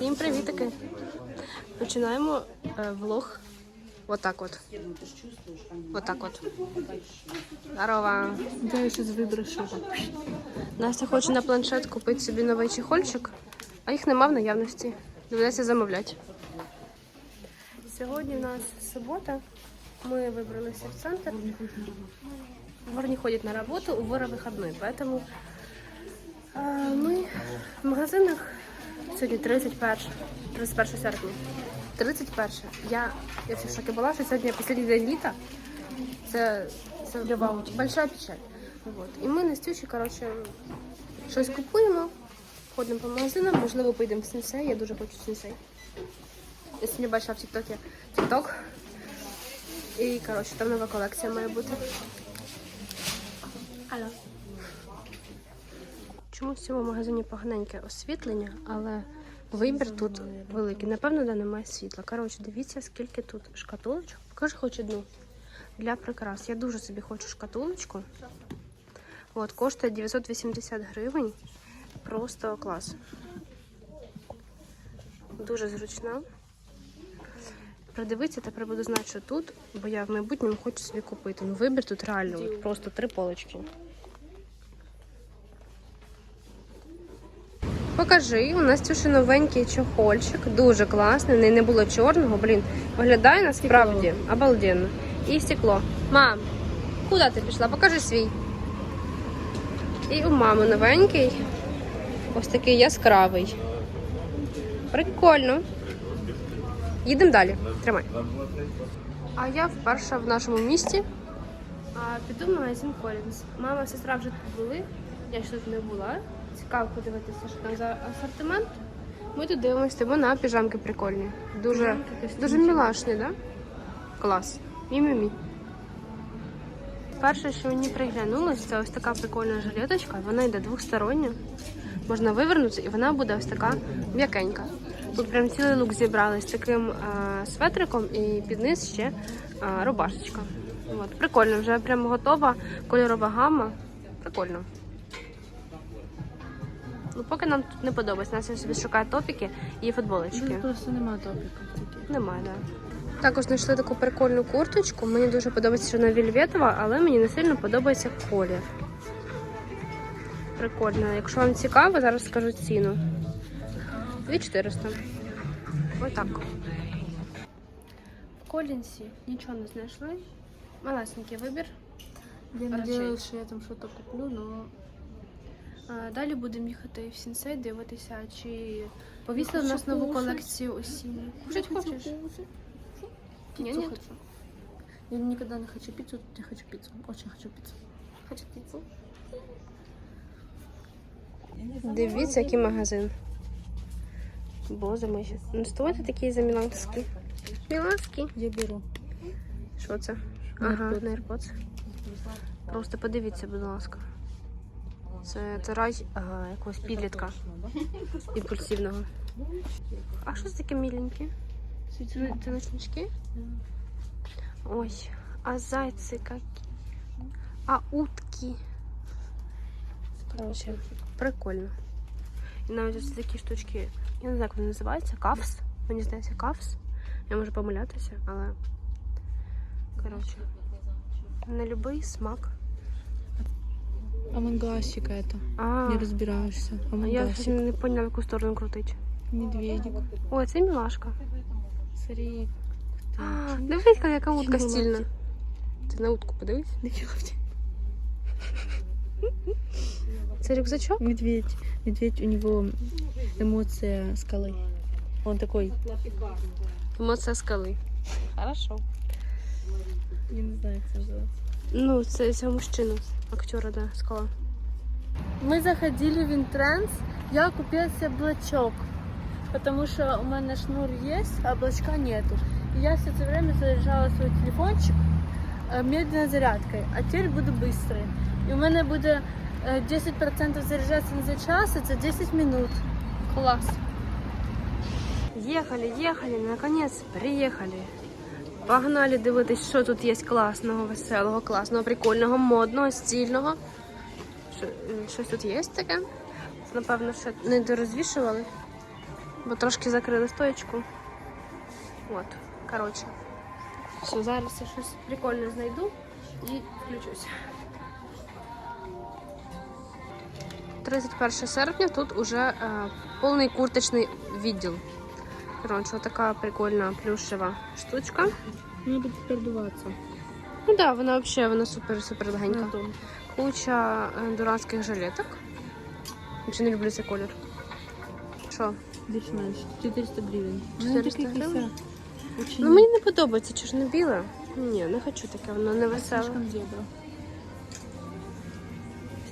Всім привітики! Починаємо е, влог. Отак от. Отак от. Здорово. Да, я сейчас выброшу. Настя хоче на планшет купити собі новий чехольчик, а їх нема в наявності. Доведеться замовляти. Сьогодні у нас субота. Ми вибралися в центр. Вор не ходит на работу, у Вора выходной, поэтому а, ми в магазинах сьогодні 31, 31 серпня. 31. Я, я всі в шокі була, що сьогодні останній день літа. Це, це большая печаль. Вот. І ми на Стючі, коротше, щось купуємо, ходимо по магазинам, можливо, поїдемо в сенсей. Я дуже хочу сенсей. Я сьогодні бачила в Тіктокі Тікток. І, коротше, там нова колекція має бути. Алло. Чомусь в цьому магазині поганеньке освітлення, але вибір тут великий. Напевно, де немає світла. Коротше, дивіться, скільки тут шкатулочок. Покажи хоч одну. Для прикрас. Я дуже собі хочу шкатулочку. От, коштує 980 гривень. Просто клас. Дуже зручна. Придивитися, тепер буду знати, що тут, бо я в майбутньому хочу собі купити. Ну, вибір тут реально от просто три полочки. Покажи, у нас ще новенький чохольчик, дуже класний. Не, не було чорного, блін. Виглядає насправді обалденно. І стекло. Мам, куди ти пішла? Покажи свій. І у мами новенький. Ось такий яскравий. Прикольно. Їдемо далі. Тримай. А я вперше в нашому місті а, піду в магазин Collins. Мама, сестра вже тут були. Я ще тут не була. Цікаво подивитися, що там за асортимент. Ми тут дивимося, тому на піжамки прикольні. Дуже, дуже мілашні, да? Клас. Мі-мі-мі. Перше, що мені приглянулось, це ось така прикольна жилеточка. Вона йде двостороння. Можна вивернути, і вона буде ось така м'якенька. Тут прям цілий лук зібрали з таким а, светриком і під низ ще а, рубашечка. От, прикольно, вже прям готова кольорова гама. Прикольно. Ну, поки нам тут не подобається. Настя собі шукає топіки і футболочки. Тут просто нема топіків. Немає, так. Да. Також знайшли таку прикольну курточку. Мені дуже подобається, що вона вільветова, але мені не сильно подобається колір. Прикольно. Якщо вам цікаво, зараз скажу ціну. 2400. Ось так. В Колінсі нічого не знайшли. Малесенький вибір. Я надеялась, що я там щось куплю, но Далі будемо їхати в Сінсей, дивитися, чи повісили в нас нову колекцію осінню. Кушать хочеш? Ні, ні. хочу. Я никогда не хочу пиццу, тут я хочу пиццу. Очень хочу пиццу. Хочеш піцу? Дивіться, який магазин. Боже мой. Ну що це такі за міланські? Міланські? Я беру. Що це? Ага, AirPods. Просто подивіться, будь ласка. Це, це рай ага, якогось підлітка імпульсивного. А що це таке міленьке? Це, ночнички? Ой, а зайці які? А утки? Короче, прикольно. І навіть ось такі штучки, я не знаю, як вони називаються, кафс. Мені здається, кафс. Я можу помилятися, але коротше. На любий смак. Амангасик это. А, Не разбираешься. а я Амангасик. щось не поняла, в яку сторону крутить. Медведик. Ой, це мілашка. Смотри. А, дивись, яка утка Чому стільна. лапті? Ти на утку подивись. Медведь. Це рюкзачок? Медведь. Медведь, у него эмоция скалы. Он такой, Емоція скали. Хорошо. я не знаю, как называется. Ну, це цього мужчину, актера, да, скала. Мы заходили в Интранс, я купила себе блочок, потому что у меня шнур есть, а блочка нету. И я все это время заряжала свой телефончик э, медленной зарядкой, а теперь буду быстрой. И у меня будет э, 10% заряжаться не за час, а за 10 минут. Класс. Ехали, ехали, наконец приехали. Погнали дивитись, що тут є класного, веселого, класного, прикольного, модного, стильного. Що, е, щось тут є таке? Напевно, ще не дорозвішували. Бо трошки закрили стоечку. От, коротше. Все, зараз я щось прикольне знайду і включусь. 31 серпня тут уже е, повний курточний відділ. Коротше, така прикольна плюшева штучка. Вона буде передуватися. Ну да, вона взагалі вона супер-супер легенька. Куча е, дурацьких жилеток. Чи не люблю цей колір. Що? Більш-менш. 400 гривень. 400 Ну, гривень? Ну мені не подобається, чи ж не біле? Ні, не хочу таке, воно не веселе.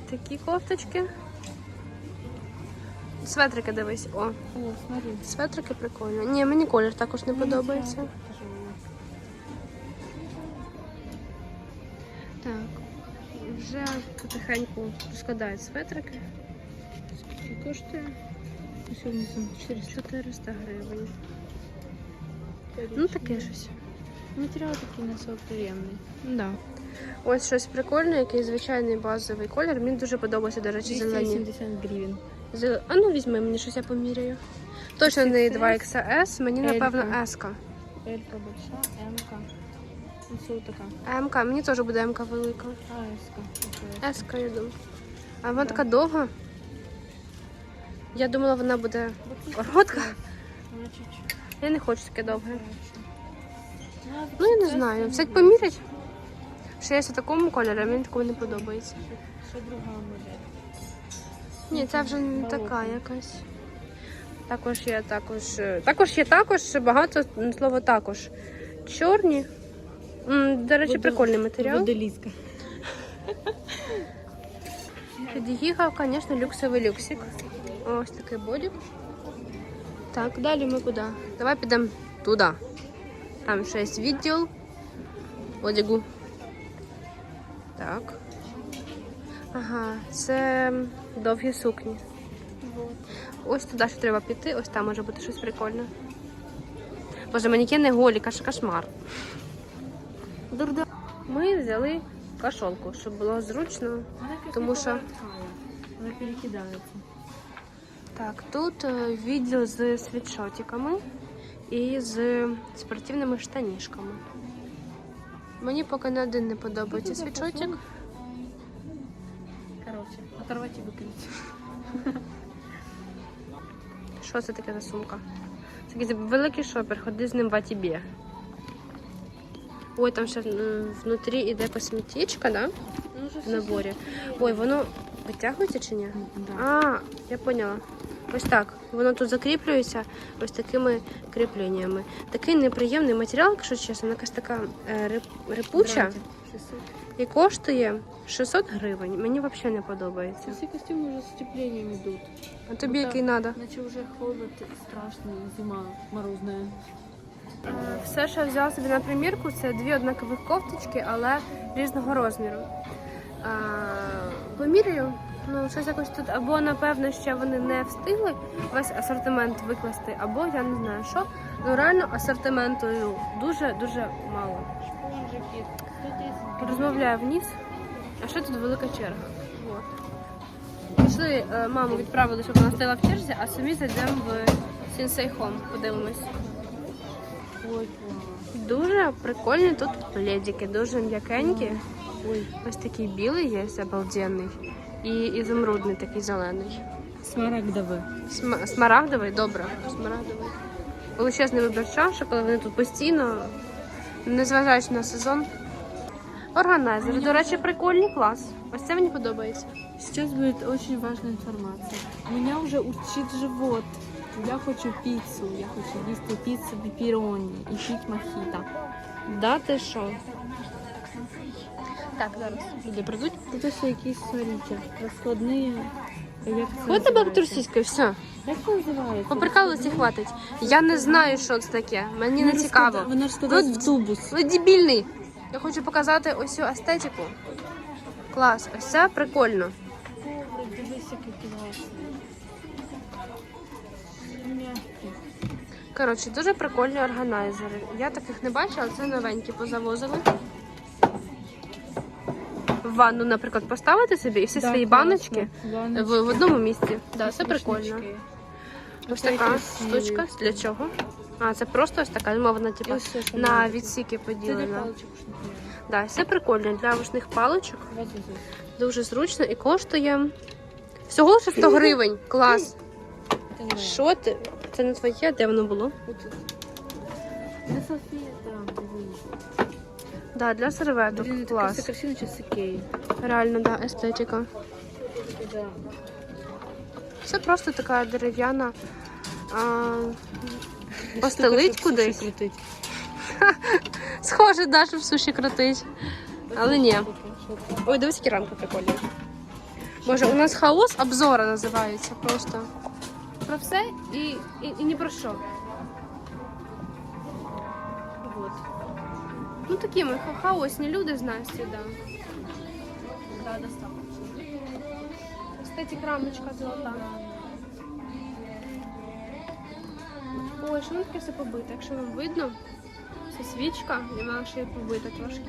Такі кофточки. Светрики дивись. О, смотри. светрики прикольні. Ні, мені колір також не подобається. Так, вже потихеньку розкладають светрики. Скільки коштує? Внизу 400. 400 гривень. Ну таке щось. Материал такий сок приємний. Да. Ось щось прикольне, який звичайний базовий колір. Мені дуже подобається, до речі, зелені. 270 гривень. А ну візьми мені щось я поміряю. Точно не 2XS, мені напевно. S. -ка. Елька большая, М-ка. Ось. М, -ка. мені теж буде М -ка велика. А, С-ка. Я думаю. А вона така довга. Я думала, вона буде коротка. Я не хочу таке довге. Ну я не знаю. Взять помірять. Що є в такому кольорі, а мені такого не подобається. Ще друга модель. Ні, це вже не така якась. Також є також. е, Також є також багато слово також. Чорні. М, До речі, прикольний матеріал. Водолізка. Під'їхав, звісно, люксовий люксик. Ось такий бодік. Так, далі ми куди? Давай підемо туди. Там ще є відділ одягу. Так. Ага, це довгі сукні. Вот. Ось туди ще треба піти, ось там може бути щось прикольне. Боже, манекени голі, каш кошмар. Дурда. Ми взяли кашолку, щоб було зручно. Тому що- Вона перекидається. Так, тут е, відділ з світшотиками і з спортивними штанішками. Мені поки не один не подобається світшотик. Фасон? Оторвать і викинути. Що це таке за сумка? Це якийсь великий шопер, ходи з ним в АТБ. Ой, там ще внутрі іде косметичка, да? Ну, В наборі. Ой, воно витягується чи ні? А, я поняла. Ось так. Воно тут закріплюється ось такими кріпленнями. Такий неприємний матеріал, якщо чесно, вона якась така е, репуча Гранти. 600. І коштує 600 гривень. Мені взагалі не подобається. Всі костюми вже з утепленням йдуть. А тобі Ну, який так. треба? Наче вже холод страшний, зима морозна. Е, Все, що я взяла собі на примірку, це дві однакових кофточки, але різного розміру. Е, Поміряю. Ну, щось якось тут, або напевно, ще вони не встигли весь асортимент викласти, або я не знаю що. Ну реально асортименту дуже-дуже мало. Шпон, жакет. 130 Розмовляю вниз, а ще тут велика черга. Пішли, е, маму відправили, щоб вона стояла в черзі, а самі зайдемо в Sensei Home, подивимось. Дуже прикольні тут пледики, дуже м'якенькі. Ой, Ось такий білий є, обалденний. І ізумрудний такий зелений. смарагдове. См- смарагдовий, добре. Смарагдовий. Величезний вибір чашок, але вони тут постійно, незважаючи на сезон. Органайзери, до речі, прикольний клас. Ось це мені подобається. Сейчас будет очень важная информация. Меня уже урчит живот. Я хочу пиццу. Я хочу їсти піцу пепперони і пити мохито. Да, ти що? Так, зараз люди прийдуть. Тут ось якісь, смотрите, розкладні. Як це От тебе російською, все. Як це називається? Поприкалуватися хватить. Я не знаю, що це таке. Мені не цікаво. Вона розкладається Ну, в тубус. Ви дебільний. Я хочу показати ось цю естетику. Клас, ось це прикольно. Який класний. Коротше, дуже прикольні органайзери. Я таких не бачила, це новенькі позавозили. Ванну, наприклад, поставити собі і всі Да, свої класно. баночки в, в одному місці. Да, це прикольно. Ось така штучка. Для чого? А, це просто ось така мовна, І типу, це, на відсіки поділена. Да, все прикольно для вушних паличок. Дуже зручно і коштує всього лише 100 гривень. Клас. Що ти? Це не твоє, де воно було? Тут. Для салфеток, да, для серветок. Блин, Клас. кажется красиво, сейчас с Икеи. Реально, да, естетика. Да. Це просто така дерев'яна. А, постелить кудись. Схоже, да, щоб суші крутить. Але ні. Ой, дивись, які рамки прикольні. Боже, у нас хаос обзора називається просто. Про все і, і, і ні про що. Ну такі ми ха- хаосні люди з Настю, да. Да, достала. Кстати, рамочка золота. Ой, що воно таке все побите? Якщо вам видно, це свічка, і вона ще й побита трошки.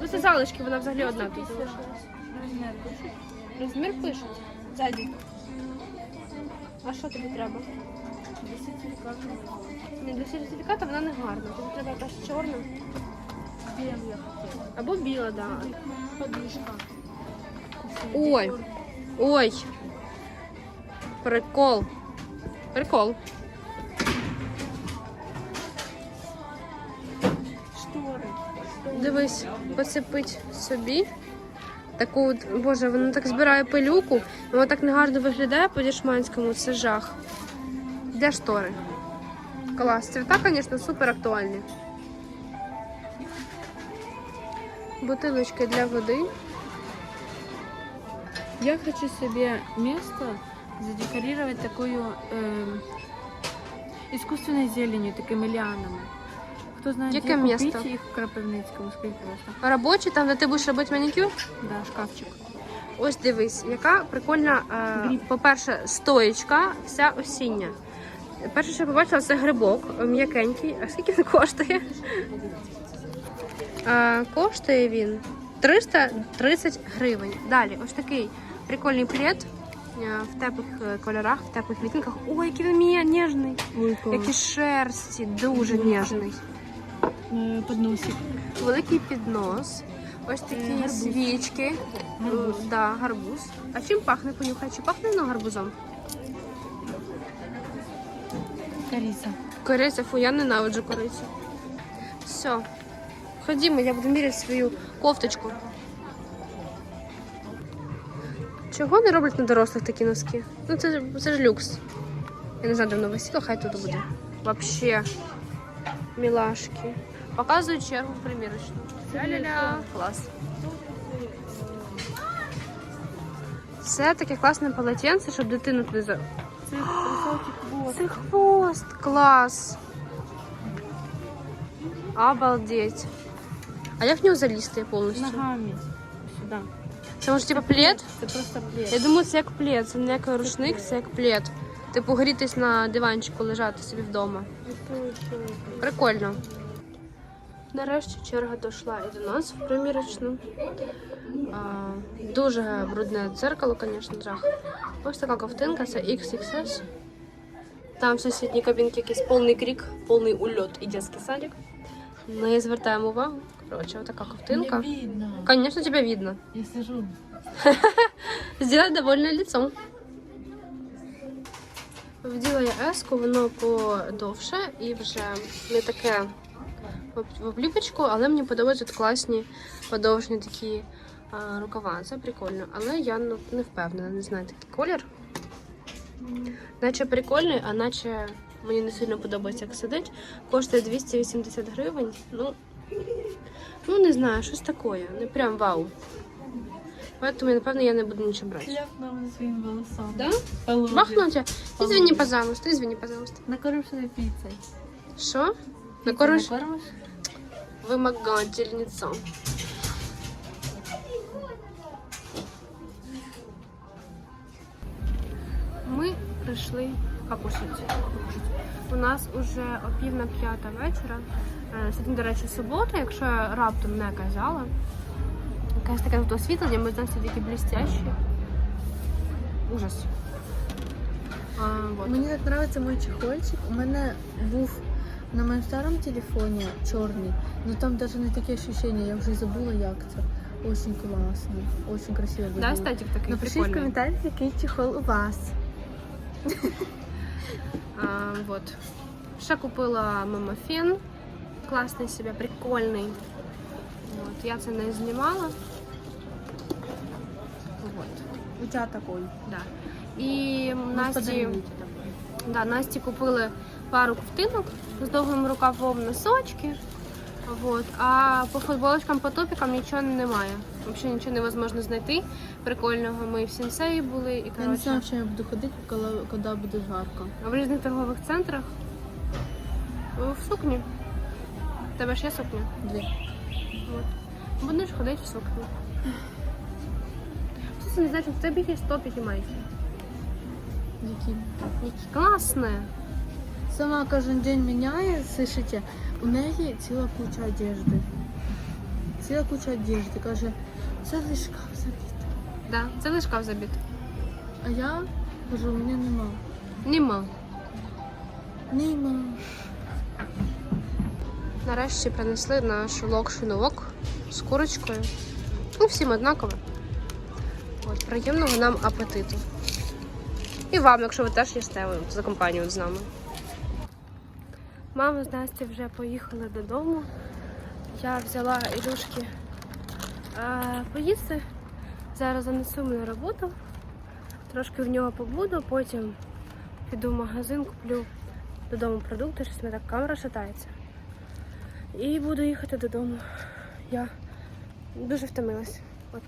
Ну це залишки, вона взагалі одна тут залишилась. Размер пишет. Розмір пишуть. Ззаді. А що тобі треба? Для сертификата. Ні, для сертифіката вона не гарна. Тобі треба якась чорна. Я хотела. Або біла, да. Подушка. Ой. Ой. Прикол. Прикол. Шторы. Дивись, поцепить собі. Таку, от, боже, воно так збирає пилюку, воно так негарно виглядає по дішманському, це жах. Де штори? Клас. Цвіта, звісно, супер актуальні. Бутилочки для води. Я хочу себе место задекорировать такую эм, искусственной зеленью, такими лианами. Кто знает, Яке где купить место? их в Кропивницькому, скажіть, пожалуйста. Робочі, там, де ти будеш робити манікюр. Да, шкафчик. Ось дивись, яка прикольна, е, по-перше, стоєчка, вся осіння. Перше, що я побачила, це грибок е, м'якенький. А скільки він коштує? Е, коштує він 330 гривень. Далі, ось такий прикольний плед е, в теплих е, кольорах, в теплих відтінках. Ой, який він ніжний. Ой, Який шерсті, дуже ніжний. Подносик. Великий піднос. Ось такі Е, гарбуз. свічки. Гарбуз. Да, гарбуз. А чим пахне? Понюхай, чи пахне воно гарбузом? Корица. Кориця, фу, я ненавиджу корицю. Все. Ходімо, я буду міряти свою кофточку. Чого не роблять на дорослих такі носки? Ну це, це ж люкс. Я не знаю, де воно висіло, хай тут буде. Вообще. Мілашки. Показую чергу в примірочну. Ля-ля-ля. Клас. Це таке класне полотенце, щоб дитину туди за. Це хвост. Це хвост, клас. Обалдеть. А як в нього залізти повністю? Ногами. Сюда. Це може типу плед? Це просто плед. Я думаю, це як плед, це не як рушник, це як плед. Типу грітись на диванчику, лежати собі вдома. Прикольно. Нарешті черга дійшла і до нас в примірочну. А, дуже брудне дзеркало, звісно, жах. Ось така ковтинка, це XXS. Там в сусідній кабінці якийсь повний крік, повний ульот і дитячий садик. Не звертаємо увагу. Коротше, отака ковтинка. Конечно, тебя видно. Я сижу. Сделай довольне лицо. Вділа я еску, воно подовше і вже не таке в в обліпочку, але мені подобаються тут класні подовжні такі а, рукава. Це прикольно. Але я ну, не впевнена, не знаю такий колір. Наче прикольний, а наче мені не сильно подобається, як сидить. Коштує 280 гривень. Ну, ну не знаю, щось таке. Не прям вау. Поэтому, напевно, я не буду нічого брати. Ляпнула своим волосом. Да? Махнуть? Извини, пожалуйста, извини, пожалуйста. Накормишь ее пиццей. Що? Накормиш? накормишь? Вимагательниця. Ми прийшли покушати. У нас уже о пів на п'ята вечора. Е, Сьогодні, до речі, субота, якщо я раптом не казала. Якесь таке тут освітлення, ми знаємо, такі блістящі. Ужас. А, вот. Мені так подобається мій чехольчик. У мене був на моєму старому телефоні чорний, але там навіть не таке ощущення, я вже забула, як це. Очень класно, очень красиво Да, естетик такий Напишіть в коментарях, який чехол у вас. А, вот. Ще купила мама фен. Класний себе, прикольний. Вот. Я це не знімала. Вот. У тебе такий. Да. І Насті, да, Насті купили пару ковтинок з довгим рукавом носочки. Вот. А по футболочкам, по топікам нічого немає. Взагалі нічого невозможно знайти. Прикольного. Ми в сенсеї були і Я не коротше. знаю, що я буду ходити, коли, коли буде жарко. В різних торгових центрах. О, В сукні. У тебе ж є сукня? Дві. От. Будеш ходити в сукні. Це не значить, в тебе є топіки майки. Які? Які класні. Сама кожен день міняє, слышите, у неї ціла куча одежди. Ціла куча одежди. Каже, це лиш шкаф забито. Да, це лиш шкаф забит. А я кажу, у мене нема. Нема. Нема. Нарешті принесли наш локшину вок з курочкою. Ну, всім однаково. От, приємного нам апетиту. І вам, якщо ви теж їсте за компанію з нами. Мама з Насті вже поїхали додому. Я взяла Ілюшки поїсти. Зараз занесу мою роботу. Трошки в нього побуду, потім піду в магазин, куплю додому продукти, щось мене так камера шатається. І буду їхати додому. Я дуже втомилась. От.